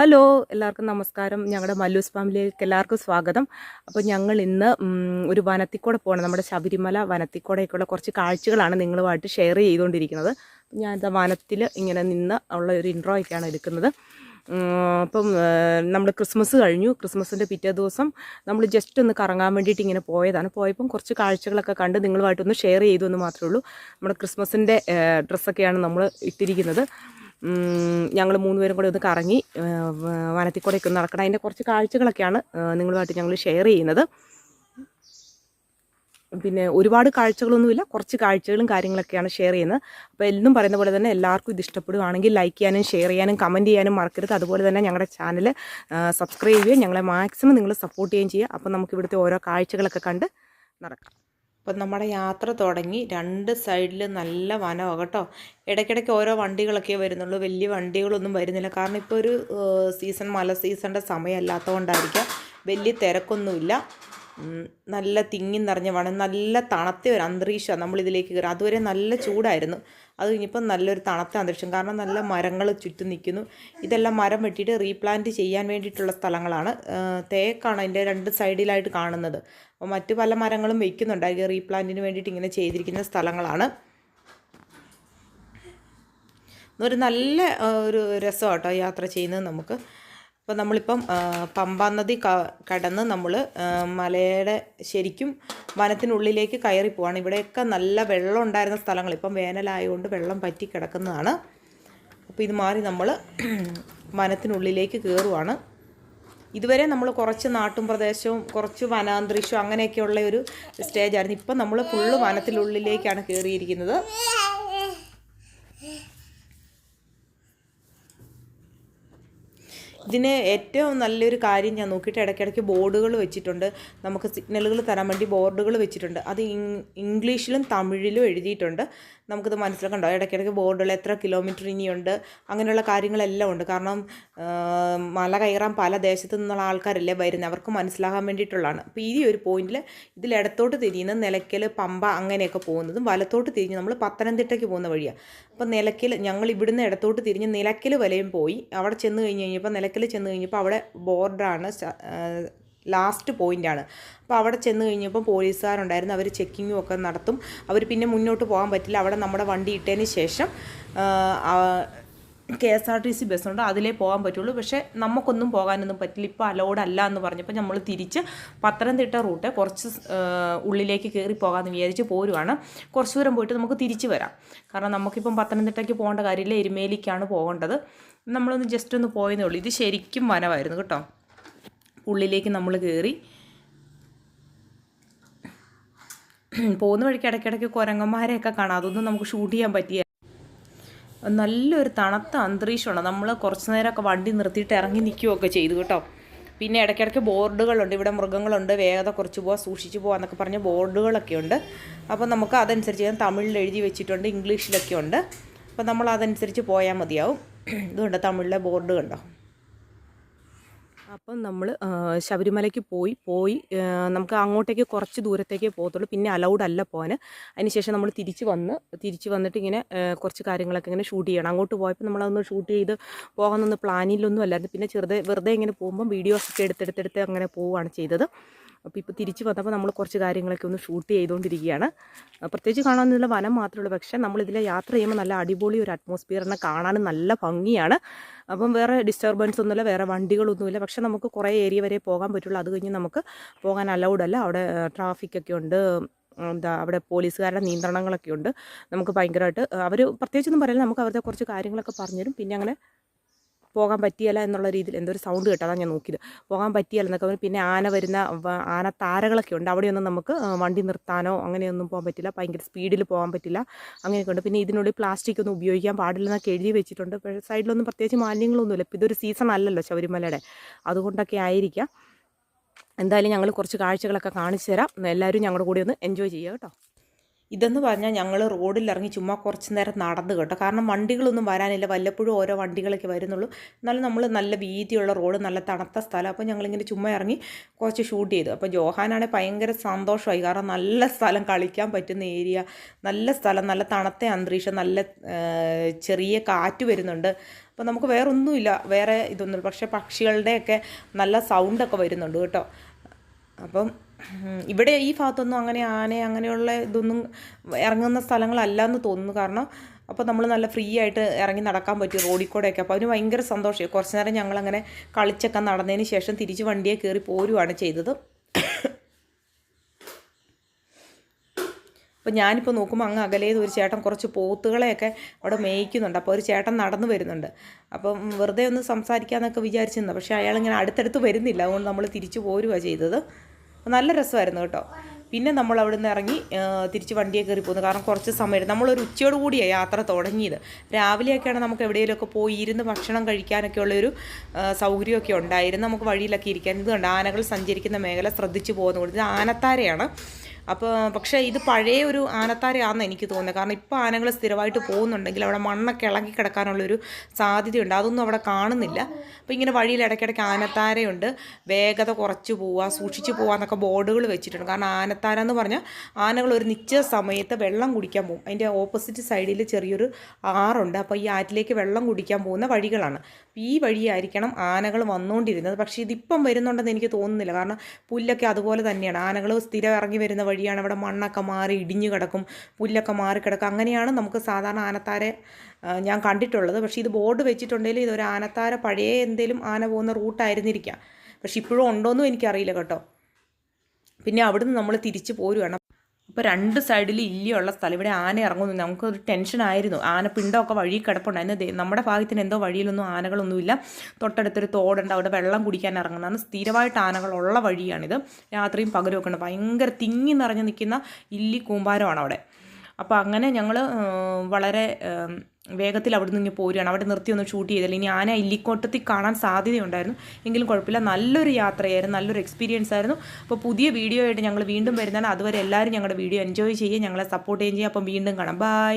Hello എല്ലാവർക്കും നമസ്കാരം. ഞങ്ങളുടെ മല്ലൂസ് ഫാമിലിയിലേക്ക് എല്ലാവർക്കും സ്വാഗതം. അപ്പോൾ ഞങ്ങൾ ഇന്ന് ഒരു വനത്തിക്കൂടെ പോകണം നമ്മുടെ ശബരിമല വനത്തിക്കൂടെയൊക്കെയുള്ള കുറച്ച് കാഴ്ചകളാണ് നിങ്ങളുമായിട്ട് ഷെയർ ചെയ്തുകൊണ്ടിരിക്കുന്നത് ഞാൻ ഇത് വനത്തിൽ ഇങ്ങനെ നിന്ന് ഉള്ള ഒരു ഇൻട്രോ ഒക്കെയാണ് എടുക്കുന്നത്. അപ്പം നമ്മൾ ക്രിസ്മസ് കഴിഞ്ഞു. ക്രിസ്മസിന്റെ പിറ്റേ ദിവസം നമ്മൾ ജസ്റ്റ് ഒന്ന് കറങ്ങാൻ വേണ്ടിയിട്ട് ഇങ്ങനെ പോയതാണ്. പോയപ്പം കുറച്ച് കാഴ്ചകളൊക്കെ കണ്ട് നിങ്ങളുമായിട്ടൊന്ന് ഷെയർ ചെയ്തു എന്ന് മാത്രമേ ഉള്ളൂ. നമ്മുടെ ക്രിസ്മസിന്റെ ഡ്രസ്സൊക്കെയാണ് നമ്മൾ ഇട്ടിരിക്കുന്നത്. ഞങ്ങൾ മൂന്നുപേരും കൂടെ ഒന്ന് കറങ്ങി വനത്തിൽ കൂടെ ഒക്കെ നടക്കണം. അതിന്റെ കുറച്ച് കാഴ്ചകളൊക്കെയാണ് നിങ്ങളുമായിട്ട് ഞങ്ങൾ ഷെയർ ചെയ്യുന്നത്. പിന്നെ ഒരുപാട് കാഴ്ചകളൊന്നുമില്ല കുറച്ച് കാഴ്ചകളും കാര്യങ്ങളൊക്കെയാണ് ഷെയർ ചെയ്യുന്നത്. അപ്പോൾ എന്നും പറയുന്ന പോലെ തന്നെ എല്ലാവർക്കും ഇത് ഇഷ്ടപ്പെടുവാണെങ്കിൽ ലൈക്ക് ചെയ്യാനും ഷെയർ ചെയ്യാനും കമന്റ് ചെയ്യാനും മറക്കരുത്. അതുപോലെ തന്നെ ഞങ്ങളുടെ ചാനൽ സബ്സ്ക്രൈബ് ചെയ്യുകയും ഞങ്ങളെ മാക്സിമം നിങ്ങൾ സപ്പോർട്ട് ചെയ്യുകയും ചെയ്യുക. അപ്പോൾ നമുക്ക് ഇവിടുത്തെ ഓരോ കാഴ്ചകളൊക്കെ കണ്ട് നടക്കാം. അപ്പം നമ്മുടെ യാത്ര തുടങ്ങി രണ്ട് സൈഡിൽ നല്ല വനമാണ് കേട്ടോ. ഇടയ്ക്കിടയ്ക്ക് ഓരോ വണ്ടികളൊക്കെ വരുന്നുള്ളൂ. വലിയ വണ്ടികളൊന്നും വരുന്നില്ല. കാരണം ഇപ്പോൾ ഒരു സീസൺ മല സീസണിന്റെ സമയമല്ലാത്തതുകൊണ്ടായിരിക്കാം വലിയ തിരക്കൊന്നുമില്ല. നല്ല തിങ്ങി നിറഞ്ഞ വേണം നല്ല തണുത്ത ഒരു അന്തരീക്ഷമാണ് നമ്മളിതിലേക്ക് കയറുക അതുവരെ നല്ല ചൂടായിരുന്നു. അത് കഴിഞ്ഞപ്പം നല്ലൊരു തണുത്ത അന്തരീക്ഷം. കാരണം നല്ല മരങ്ങൾ ചുറ്റും നിൽക്കുന്നു. ഇതെല്ലാം മരം വെട്ടിയിട്ട് റീപ്ലാന്റ് ചെയ്യാൻ വേണ്ടിയിട്ടുള്ള സ്ഥലങ്ങളാണ്. തേക്കാണ് അതിന്റെ രണ്ട് സൈഡിലായിട്ട് കാണുന്നത്. അപ്പോൾ മറ്റു പല മരങ്ങളും വയ്ക്കുന്നുണ്ടായിരിക്കും റീപ്ലാന്റിന് വേണ്ടിയിട്ട് ഇങ്ങനെ ചെയ്തിരിക്കുന്ന സ്ഥലങ്ങളാണ്. ഒരു നല്ല ഒരു രസമാട്ടോ യാത്ര ചെയ്യുന്നത് നമുക്ക്. അപ്പോൾ നമ്മളിപ്പം പമ്പാനദി പമ്പാ നദി കടന്ന് നമ്മൾ മലയുടെ ശരിക്കും വനത്തിനുള്ളിലേക്ക് കയറി പോവാണ്. ഇവിടെയൊക്കെ നല്ല വെള്ളം ഉണ്ടായിരുന്ന സ്ഥലങ്ങൾ. ഇപ്പം വേനലായതുകൊണ്ട് വെള്ളം പറ്റി കിടക്കുന്നതാണ്. അപ്പോൾ ഇത് മാറി നമ്മൾ വനത്തിനുള്ളിലേക്ക് കയറുവാണ് ഇതുവരെ നമ്മൾ കുറച്ച് നാട്ടും പ്രദേശവും കുറച്ച് വനാന്തരീക്ഷവും അങ്ങനെയൊക്കെയുള്ള ഒരു സ്റ്റേജായിരുന്നു. ഇപ്പം നമ്മൾ ഫുള്ള് വനത്തിനുള്ളിലേക്കാണ് കയറിയിരിക്കുന്നത് ഇതിന് ഏറ്റവും നല്ലൊരു കാര്യം ഞാൻ നോക്കിയിട്ട് ഇടയ്ക്കിടയ്ക്ക് ബോർഡുകൾ വെച്ചിട്ടുണ്ട്. നമുക്ക് സിഗ്നലുകൾ തരാൻ വേണ്ടി ബോർഡുകൾ വെച്ചിട്ടുണ്ട്. അത് ഇംഗ്ലീഷിലും തമിഴിലും എഴുതിയിട്ടുണ്ട്. നമുക്കത് മനസ്സിലാക്കണ്ടോ ഇടയ്ക്കിടയ്ക്ക് ബോർഡുകൾ എത്ര കിലോമീറ്റർ ഇനിയുണ്ട് അങ്ങനെയുള്ള കാര്യങ്ങളെല്ലാം ഉണ്ട്. കാരണം മല കയറാൻ പല ദേശത്തു നിന്നുള്ള ആൾക്കാരല്ലേ വരുന്നത് അവർക്ക് മനസ്സിലാകാൻ വേണ്ടിയിട്ടുള്ളതാണ്. അപ്പോൾ ഈ ഒരു പോയിന്റിൽ ഇതിൽ ഇടത്തോട്ട് തിരിയുന്ന നിലയ്ക്കൽ പമ്പ അങ്ങനെയൊക്കെ പോകുന്നതും വലത്തോട്ട് തിരിഞ്ഞ് നമ്മൾ പത്തനംതിട്ടയ്ക്ക് പോകുന്ന വഴിയാണ് അപ്പോൾ നിലയ്ക്കൽ ഞങ്ങൾ ഇവിടുന്ന് ഇടത്തോട്ട് തിരിഞ്ഞ് നിലയ്ക്കൽ വലയും പോയി. അവിടെ ചെന്ന് കഴിഞ്ഞ് കഴിഞ്ഞപ്പോൾ നിലയ്ക്കൽ ചെന്ന് കഴിഞ്ഞപ്പോൾ അവിടെ ബോർഡറാണ് ലാസ്റ്റ് പോയിന്റാണ് അപ്പോൾ അവിടെ ചെന്ന് കഴിഞ്ഞപ്പോൾ പോലീസുകാരുണ്ടായിരുന്നു. അവർ ചെക്കിങ്ങും ഒക്കെ നടത്തും. അവർ പിന്നെ മുന്നോട്ട് പോകാൻ പറ്റില്ല. അവിടെ നമ്മുടെ വണ്ടി ഇട്ടതിന് ശേഷം K S R T C ബസ്സുണ്ട് അതിലേ പോകാൻ പറ്റുള്ളൂ. പക്ഷേ നമുക്കൊന്നും പോകാനൊന്നും പറ്റില്ല. ഇപ്പോൾ അലോഡ് അല്ല എന്ന് പറഞ്ഞപ്പോൾ നമ്മൾ തിരിച്ച് പത്തനംതിട്ട റൂട്ട് കുറച്ച് ഉള്ളിലേക്ക് കയറി പോകാമെന്ന് വിചാരിച്ച് പോരുവാണ്. കുറച്ച് ദൂരം പോയിട്ട് നമുക്ക് തിരിച്ച് വരാം. കാരണം നമുക്കിപ്പം പത്തനംതിട്ടയ്ക്ക് പോകേണ്ട കാര്യമില്ല. എരുമേലിക്കാണ് പോകേണ്ടത്. നമ്മളൊന്ന് ജസ്റ്റ് ഒന്ന് പോയെന്നേ ഉള്ളൂ. ഇത് ശരിക്കും വനമായിരുന്നു കേട്ടോ. ഉള്ളിലേക്ക് നമ്മൾ കയറി പോകുന്ന വഴിക്ക് ഇടയ്ക്കിടയ്ക്ക് കുരങ്ങന്മാരെയൊക്കെ കാണാം. അതൊന്നും നമുക്ക് ഷൂട്ട് ചെയ്യാൻ പറ്റിയ നല്ലൊരു തണുത്ത അന്തരീക്ഷമാണ്. നമ്മൾ കുറച്ച് നേരമൊക്കെ വണ്ടി നിർത്തിയിട്ട് ഇറങ്ങി നിൽക്കുകയൊക്കെ ചെയ്തു കേട്ടോ. പിന്നെ ഇടയ്ക്കിടയ്ക്ക് ബോർഡുകളുണ്ട്. ഇവിടെ മൃഗങ്ങളുണ്ട്. വേഗത കുറച്ച് പോവാ സൂക്ഷിച്ച് പോവാന്നൊക്കെ പറഞ്ഞ ബോർഡുകളൊക്കെ ഉണ്ട്. അപ്പോൾ നമുക്ക് അതനുസരിച്ച് ഞാൻ തമിഴിൽ എഴുതി വെച്ചിട്ടുണ്ട് ഇംഗ്ലീഷിലൊക്കെ ഉണ്ട്. അപ്പോൾ നമ്മൾ അതനുസരിച്ച് പോയാൽ മതിയാവും. ഇതുണ്ട് തമിഴിലെ ബോർഡ് കണ്ടോ? അപ്പം നമ്മൾ ശബരിമലയ്ക്ക് പോയി പോയി നമുക്ക് അങ്ങോട്ടേക്ക് കുറച്ച് ദൂരത്തേക്ക് പോകത്തുള്ളൂ. പിന്നെ അലൗഡ് അല്ല പോകാൻ അതിനുശേഷം നമ്മൾ തിരിച്ച് വന്ന് തിരിച്ച് വന്നിട്ട് ഇങ്ങനെ കുറച്ച് കാര്യങ്ങളൊക്കെ ഇങ്ങനെ ഷൂട്ട് ചെയ്യണം. അങ്ങോട്ട് പോയപ്പോൾ നമ്മളതൊന്ന് ഷൂട്ട് ചെയ്ത് പോകാനൊന്നും പ്ലാനിലൊന്നും അല്ലായിരുന്നു. പിന്നെ ചെറുതെ വെറുതെ ഇങ്ങനെ പോകുമ്പം വീഡിയോസൊക്കെ എടുത്തെടുത്തെടുത്ത് അങ്ങനെ പോവുകയാണ് ചെയ്തത്. അപ്പോൾ ഇപ്പോൾ തിരിച്ച് വന്നപ്പോൾ നമ്മൾ കുറച്ച് കാര്യങ്ങളൊക്കെ ഒന്ന് ഷൂട്ട് ചെയ്തുകൊണ്ടിരിക്കുകയാണ് പ്രത്യേകിച്ച് കാണാമെന്നുള്ള വനം മാത്രമേ ഉള്ളൂ. പക്ഷേ നമ്മളിതിലെ യാത്ര ചെയ്യുമ്പോൾ നല്ല അടിപൊളി ഒരു അറ്റ്മോസ്ഫിയറിനെ കാണാനും നല്ല ഭംഗിയാണ്. അപ്പം വേറെ ഡിസ്റ്റർബൻസ് ഒന്നുമില്ല വേറെ വണ്ടികളൊന്നുമില്ല. പക്ഷെ നമുക്ക് കുറേ ഏരിയ വരെ പോകാൻ പറ്റുള്ളൂ. അത് കഴിഞ്ഞ് നമുക്ക് പോകാൻ അലൗഡ് അല്ല. അവിടെ ട്രാഫിക്കൊക്കെ ഉണ്ട്. എന്താ അവിടെ പോലീസുകാരുടെ നിയന്ത്രണങ്ങളൊക്കെ ഉണ്ട്. നമുക്ക് ഭയങ്കരമായിട്ട് അവർ പ്രത്യേകിച്ചൊന്നും പറയില്ല. നമുക്ക് അവരുടെ കുറച്ച് കാര്യങ്ങളൊക്കെ പറഞ്ഞുതരും. പിന്നെ അങ്ങനെ പോകാൻ പറ്റിയല്ല എന്നുള്ള രീതിയിൽ എന്തോ ഒരു സൗണ്ട് കേട്ടതാണ് ഞാൻ നോക്കിയത്. പോകാൻ പറ്റിയല്ല എന്നൊക്കെ പറഞ്ഞു പിന്നെ ആന വരുന്ന ആന താരകളൊക്കെ ഉണ്ട്. അവിടെയൊന്നും നമുക്ക് വണ്ടി നിർത്താനോ അങ്ങനെയൊന്നും പോകാൻ പറ്റില്ല. ഭയങ്കര സ്പീഡിൽ പോകാൻ പറ്റില്ല. അങ്ങനെയൊക്കെ ഉണ്ട്. പിന്നെ ഇതിനുള്ളിൽ പ്ലാസ്റ്റിക് ഒന്നും ഉപയോഗിക്കാൻ പാടില്ലെന്നൊക്കെ എഴുതി വെച്ചിട്ടുണ്ട്. സൈഡിലൊന്നും പ്രത്യേകിച്ച് മാലിന്യങ്ങളൊന്നുമില്ല. ഇപ്പോൾ ഇതൊരു സീസൺ അല്ലല്ലോ ശബരിമലയുടെ. അതുകൊണ്ടൊക്കെ ആയിരിക്കാം. എന്തായാലും ഞങ്ങൾ കുറച്ച് കാഴ്ചകളൊക്കെ കാണിച്ചു തരാം. എല്ലാവരും ഞങ്ങളുടെ കൂടെ ഒന്ന് എൻജോയ് ചെയ്യുക കേട്ടോ. ഇതെന്ന് പറഞ്ഞാൽ ഞങ്ങൾ റോഡിൽ ഇറങ്ങി ചുമ്മാ കുറച്ച് നേരം നടന്നു കേട്ടോ. കാരണം വണ്ടികളൊന്നും വരാനില്ല. വല്ലപ്പോഴും ഓരോ വണ്ടികളൊക്കെ വരുന്നുള്ളൂ. എന്നാലും നമ്മൾ നല്ല വീതിയുള്ള റോഡ് നല്ല തണുത്ത സ്ഥലം. അപ്പോൾ ഞങ്ങളിങ്ങനെ ചുമ്മാ ഇറങ്ങി കുറച്ച് ഷൂട്ട് ചെയ്തു. അപ്പോൾ ജോഹാനാണെങ്കിൽ ഭയങ്കര സന്തോഷമായി. കാരണം നല്ല സ്ഥലം കളിക്കാൻ പറ്റുന്ന ഏരിയ നല്ല സ്ഥലം നല്ല തണുത്ത അന്തരീക്ഷം നല്ല ചെറിയ കാറ്റ് വരുന്നുണ്ട്. അപ്പോൾ നമുക്ക് വേറെ ഒന്നുമില്ല വേറെ ഇതൊന്നും പക്ഷേ പക്ഷികളുടെയൊക്കെ നല്ല സൗണ്ടൊക്കെ വരുന്നുണ്ട് കേട്ടോ. അപ്പം ഇവിടെ ഈ ഭാഗത്തൊന്നും അങ്ങനെ ആന അങ്ങനെയുള്ള ഇതൊന്നും ഇറങ്ങുന്ന സ്ഥലങ്ങളല്ല എന്ന് തോന്നുന്നു. കാരണം അപ്പോൾ നമ്മൾ നല്ല ഫ്രീ ആയിട്ട് ഇറങ്ങി നടക്കാൻ പറ്റും റോഡിൽ കൂടെയൊക്കെ അപ്പോൾ അതിന് ഭയങ്കര സന്തോഷമായി. കുറച്ച് നേരം ഞങ്ങളങ്ങനെ കളിച്ചൊക്കെ നടന്നതിന് ശേഷം തിരിച്ച് വണ്ടിയെ കയറി പോരുവാണ് ചെയ്തത്. അപ്പോൾ ഞാനിപ്പോൾ നോക്കുമ്പോൾ അങ്ങ് അകലേത് ഒരു ചേട്ടൻ കുറച്ച് പോത്തുകളെയൊക്കെ അവിടെ മേയ്ക്കുന്നുണ്ട്. അപ്പോൾ ഒരു ചേട്ടൻ നടന്നു വരുന്നുണ്ട്. അപ്പം വെറുതെ ഒന്ന് സംസാരിക്കാമെന്നൊക്കെ വിചാരിച്ചിരുന്നു. പക്ഷേ അയാളിങ്ങനെ അടുത്തടുത്ത് വരുന്നില്ല. അതുകൊണ്ട് നമ്മൾ തിരിച്ചു പോരുകയാണ് ചെയ്തത്. നല്ല രസമായിരുന്നു കേട്ടോ. പിന്നെ നമ്മൾ അവിടെ നിന്ന് ഇറങ്ങി തിരിച്ച് വണ്ടിയെ കയറി പോകുന്നു കാരണം കുറച്ച് സമയം നമ്മളൊരു ഉച്ചയോട് കൂടിയാണ് യാത്ര തുടങ്ങിയത്. രാവിലെയൊക്കെയാണ് നമുക്ക് എവിടെയെങ്കിലുമൊക്കെ പോയി ഇരുന്ന് ഭക്ഷണം കഴിക്കാനൊക്കെ ഉള്ളൊരു സൗകര്യമൊക്കെ ഉണ്ടായിരുന്നു. നമുക്ക് വഴിയിലൊക്കെ ഇരിക്കാൻ ഇത് ആനകൾ സഞ്ചരിക്കുന്ന മേഖല ശ്രദ്ധിച്ചു പോകുന്നത് ഇത് ആനത്താരയാണ്. അപ്പോൾ പക്ഷേ ഇത് പഴയ ഒരു ആനത്താരയാണെന്ന് എനിക്ക് തോന്നുന്നത്. കാരണം ഇപ്പോൾ ആനകൾ സ്ഥിരമായിട്ട് പോകുന്നുണ്ടെങ്കിൽ അവിടെ മണ്ണൊക്കെ ഇളകി കിടക്കാനുള്ളൊരു സാധ്യതയുണ്ട്. അതൊന്നും അവിടെ കാണുന്നില്ല. അപ്പോൾ ഇങ്ങനെ വഴിയിൽ ഇടയ്ക്കിടയ്ക്ക് ആനത്താരയുണ്ട്. വേഗത കുറച്ച് പോവുക സൂക്ഷിച്ച് പോവുക എന്നൊക്കെ ബോർഡുകൾ വെച്ചിട്ടുണ്ട്. കാരണം ആനത്താര എന്ന് പറഞ്ഞാൽ ആനകൾ ഒരു നിശ്ചിത സമയത്ത് വെള്ളം കുടിക്കാൻ പോകും. അതിന്റെ ഓപ്പോസിറ്റ് സൈഡിൽ ചെറിയൊരു ആറുണ്ട്. അപ്പോൾ ഈ ആറ്റിലേക്ക് വെള്ളം കുടിക്കാൻ പോകുന്ന വഴികളാണ്. ഈ വഴിയായിരിക്കണം ആനകൾ വന്നുകൊണ്ടിരുന്നത്. പക്ഷേ ഇതിപ്പം വരുന്നുണ്ടെന്ന് എനിക്ക് തോന്നുന്നില്ല. കാരണം പുല്ലൊക്കെ അതുപോലെ തന്നെയാണ്. ആനകൾ സ്ഥിരം ഇറങ്ങി വരുന്ന വഴിയാണ് അവിടെ മണ്ണൊക്കെ മാറി ഇടിഞ്ഞു കിടക്കും പുല്ലൊക്കെ മാറി കിടക്കും. അങ്ങനെയാണ് നമുക്ക് സാധാരണ ആനത്താരെ ഞാൻ കണ്ടിട്ടുള്ളത്. പക്ഷേ ഇത് ബോർഡ് വെച്ചിട്ടുണ്ടെങ്കിൽ ഇതൊരു ആനത്താര പഴയ എന്തെങ്കിലും ആന പോകുന്ന റൂട്ടായിരുന്നിരിക്കാം പക്ഷെ ഇപ്പോഴും ഉണ്ടോയെന്നും എനിക്കറിയില്ല കേട്ടോ. പിന്നെ അവിടുന്ന് നമ്മൾ തിരിച്ചു പോരുവാണ്. അപ്പോൾ രണ്ട് സൈഡിൽ ഇല്ലിയുള്ള സ്ഥലം. ഇവിടെ ആന ഇറങ്ങുന്നു. നമുക്കൊരു ടെൻഷനായിരുന്നു ആന പിണ്ടമൊക്കെ വഴി കിടപ്പുണ്ടായിരുന്നു. നമ്മുടെ ഭാഗത്തിന് എന്തോ വഴിയിലൊന്നും ആനകളൊന്നുമില്ല. തൊട്ടടുത്തൊരു തോടുണ്ട്. അവിടെ വെള്ളം കുടിക്കാൻ ഇറങ്ങുന്നതാണ്. സ്ഥിരമായിട്ട് ആനകളുള്ള വഴിയാണിത്. രാത്രിയും പകലും ഒക്കെ ഉണ്ട്. ഭയങ്കര തിങ്ങി നിറഞ്ഞു നിൽക്കുന്ന ഇല്ലി കൂമ്പാരമാണ് അവിടെ. അപ്പോൾ അങ്ങനെ ഞങ്ങൾ വളരെ വേഗത്തിൽ അവിടെ നിന്ന് പോരുകയാണ്. അവിടെ നിർത്തി ഒന്ന് ഷൂട്ട് ചെയ്തില്ല. ഇനി ആന ഇല്ലിക്കോട്ടത്തിൽ കാണാൻ സാധ്യതയുണ്ടായിരുന്നു. എങ്കിലും കുഴപ്പമില്ല. നല്ലൊരു യാത്രയായിരുന്നു. നല്ലൊരു എക്സ്പീരിയൻസ് ആയിരുന്നു. അപ്പോൾ പുതിയ വീഡിയോ ആയിട്ട് ഞങ്ങൾ വീണ്ടും വരുന്നതാണ്. അതുവരെ എല്ലാവരും ഞങ്ങളുടെ വീഡിയോ എൻജോയ് ചെയ്യുക. ഞങ്ങളെ സപ്പോർട്ട് ചെയ്യുകയും ചെയ്യുക. അപ്പം വീണ്ടും കാണാം. ബൈ